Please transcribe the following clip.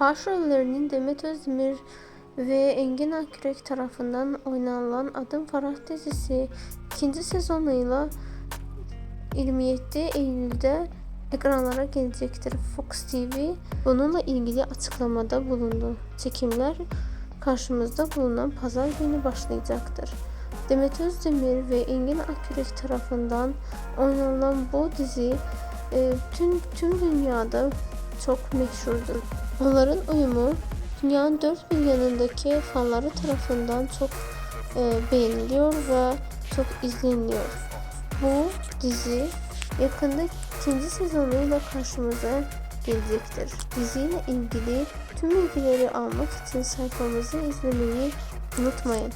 Başrollerinin Demet Özdemir ve Engin Akyürek tarafından oynanılan Adım Farah dizisi ikinci sezonuyla 27 Eylül'de ekranlara gelecektir. Fox TV bununla ilgili açıklamada bulundu. Çekimler karşımızda bulunan pazar günü başlayacaktır. Demet Özdemir ve Engin Akyürek tarafından oynanılan bu dizi e, tüm tüm dünyada çok meşhurdur. Onların uyumu dünyanın dört bir yanındaki fanları tarafından çok e, beğeniliyor ve çok izleniyor. Bu dizi yakında ikinci sezonuyla karşımıza gelecektir. Diziyle ilgili tüm bilgileri almak için sayfamızı izlemeyi unutmayın.